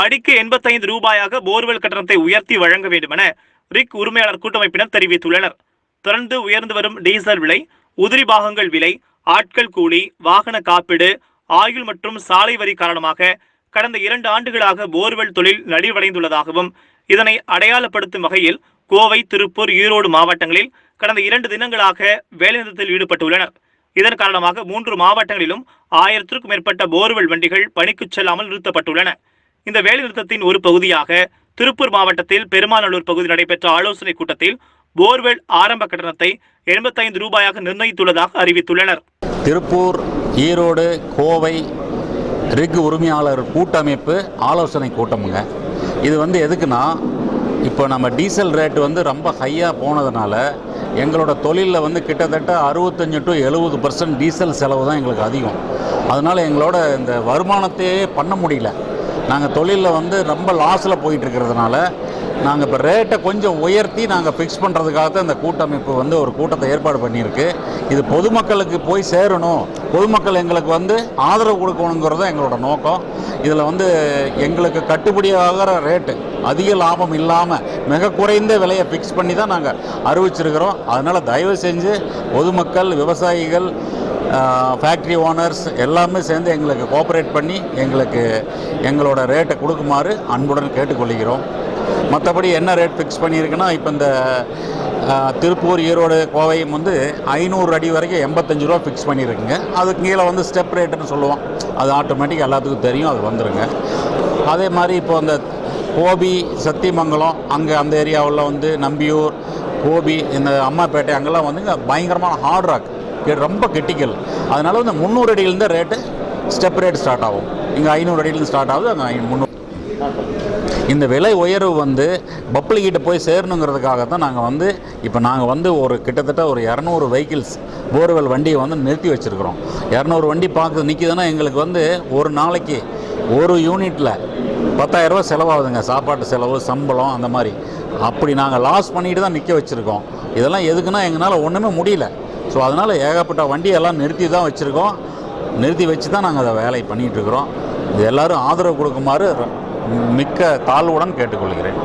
அடிக்கு எண்பத்தைந்து ரூபாயாக போர்வெல் கட்டணத்தை உயர்த்தி வழங்க வேண்டுமென ரிக் உரிமையாளர் கூட்டமைப்பினர் தெரிவித்துள்ளனர். தொடர்ந்து உயர்ந்து வரும் டீசல் விலை உதிரி பாகங்கள் விலை ஆட்கள் கூலி வாகன காப்பீடு ஆயுள் மற்றும் சாலை வரி காரணமாக கடந்த இரண்டு ஆண்டுகளாக போர்வெல் தொழில் நலிவடைந்துள்ளதாகவும் இதனை அடையாளப்படுத்தும் வகையில் கோவை திருப்பூர் ஈரோடு மாவட்டங்களில் கடந்த இரண்டு தினங்களாக வேலைநிறுத்தத்தில் ஈடுபட்டுள்ளனர். இதன் காரணமாக மூன்று மாவட்டங்களிலும் ஆயிரத்திற்கும் மேற்பட்ட போர்வெல் வண்டிகள் பணிக்குச் செல்லாமல் நிறுத்தப்பட்டுள்ளன. இந்த வேலைநிறுத்தத்தின் ஒரு பகுதியாக திருப்பூர் மாவட்டத்தில் பெருமாநல்லூர் பகுதியில் நடைபெற்ற ஆலோசனைக் கூட்டத்தில் போர்வெல் ஆரம்ப கட்டணத்தை எண்பத்தைந்து ரூபாயாக நிர்ணயித்துள்ளதாக அறிவித்துள்ளனர். திருப்பூர் ஈரோடு கோவை ரிக் உரிமையாளர் கூட்டமைப்பு ஆலோசனை கூட்டமுங்க. இது வந்து எதுக்குன்னா இப்போ நம்ம டீசல் ரேட் வந்து ரொம்ப ஹையாக போனதுனால எங்களோட தொழிலில் வந்து கிட்டத்தட்ட அறுபத்தஞ்சு டு எழுபது பர்சன்ட் டீசல் செலவு தான் எங்களுக்கு அதிகம். அதனால் எங்களோட இந்த வருமானத்தையே பண்ண முடியல. நாங்கள் தொழிலில் வந்து ரொம்ப லாஸில் போயிட்டுருக்கிறதுனால நாங்கள் இப்போ ரேட்டை கொஞ்சம் உயர்த்தி நாங்கள் ஃபிக்ஸ் பண்ணுறதுக்காக தான் இந்த கூட்டமைப்பு வந்து ஒரு கூட்டத்தை ஏற்பாடு பண்ணியிருக்கு. இது பொதுமக்களுக்கு போய் சேரணும். பொதுமக்கள் எங்களுக்கு வந்து ஆதரவு கொடுக்கணுங்கிறது தான் எங்களோட நோக்கம். இதில் வந்து எங்களுக்கு கட்டுப்படியாகிற ரேட்டு அதிக லாபம் இல்லாமல் மிக குறைந்த விலையை ஃபிக்ஸ் பண்ணி தான் நாங்கள் அறிவிச்சிருக்கிறோம். அதனால் தயவு செஞ்சு பொதுமக்கள் விவசாயிகள் ஃபேக்ட்ரி ஓனர்ஸ் எல்லாமே சேர்ந்து எங்களுக்கு கோஆப்ரேட் பண்ணி எங்களுக்கு எங்களோட ரேட்டை கொடுக்குமாறு அன்புடன் கேட்டுக்கொள்கிறோம். மற்றபடி என்ன ரேட் ஃபிக்ஸ் பண்ணியிருக்குன்னா இப்போ இந்த திருப்பூர் ஈரோடு கோவை வந்து ஐநூறு அடி வரைக்கும் எண்பத்தஞ்சு ரூபா ஃபிக்ஸ் பண்ணியிருக்குங்க. அதுக்கு கீழே வந்து ஸ்டெப் ரேட்டுன்னு சொல்லுவோம். அது ஆட்டோமேட்டிக் எல்லாத்துக்கும் தெரியும் அது வந்துடுங்க அதே மாதிரி இப்போ அந்த கோபி சத்தியமங்கலம் அங்கே அந்த ஏரியாவில் வந்து நம்பியூர் கோபி இந்த அம்மாப்பேட்டை அங்கெல்லாம் வந்து பயங்கரமான ஹார்ட் ராக் ரொம்ப கிரிட்டிக்கல் அதனால் வந்து முந்நூறு அடியிலேருந்து ரேட்டு ஸ்டெப் ரேட் ஸ்டார்ட் ஆகும். இங்கே ஐநூறு அடியிலேருந்து ஸ்டார்ட் ஆகுது அங்கே முந்நூறு இந்த விலை உயர்வு வந்து பப்ளிக்கிட்ட போய் சேரணுங்கிறதுக்காக தான் நாங்கள் வந்து இப்போ நாங்கள் வந்து ஒரு கிட்டத்தட்ட ஒரு இரநூறு வெஹிக்கிள்ஸ் போர்வெல் வண்டியை வந்து நிறுத்தி வச்சுருக்குறோம். இரநூறு வண்டி பார்க்குறது நிற்கிதுன்னா எங்களுக்கு வந்து ஒரு நாளைக்கு ஒரு யூனிட்டில் பத்தாயிரரூபா செலவாகுதுங்க. சாப்பாட்டு செலவு சம்பளம் அந்த மாதிரி. அப்படி நாங்கள் லாஸ் பண்ணிட்டு தான் நிற்க வச்சுருக்கோம். இதெல்லாம் எதுக்குன்னா எங்களால் ஒன்றுமே முடியல. ஸோ அதனால் ஏகப்பட்ட வண்டியெல்லாம் நிறுத்தி தான் வச்சுருக்கோம். நிறுத்தி வச்சு தான் நாங்கள் அதை வேலை பண்ணிகிட்ருக்குறோம் இது எல்லாரும் ஆதரவு கொடுக்குமாறு மிக்க தாழ்வுடன் கேட்டுக்கொள்கிறேன்.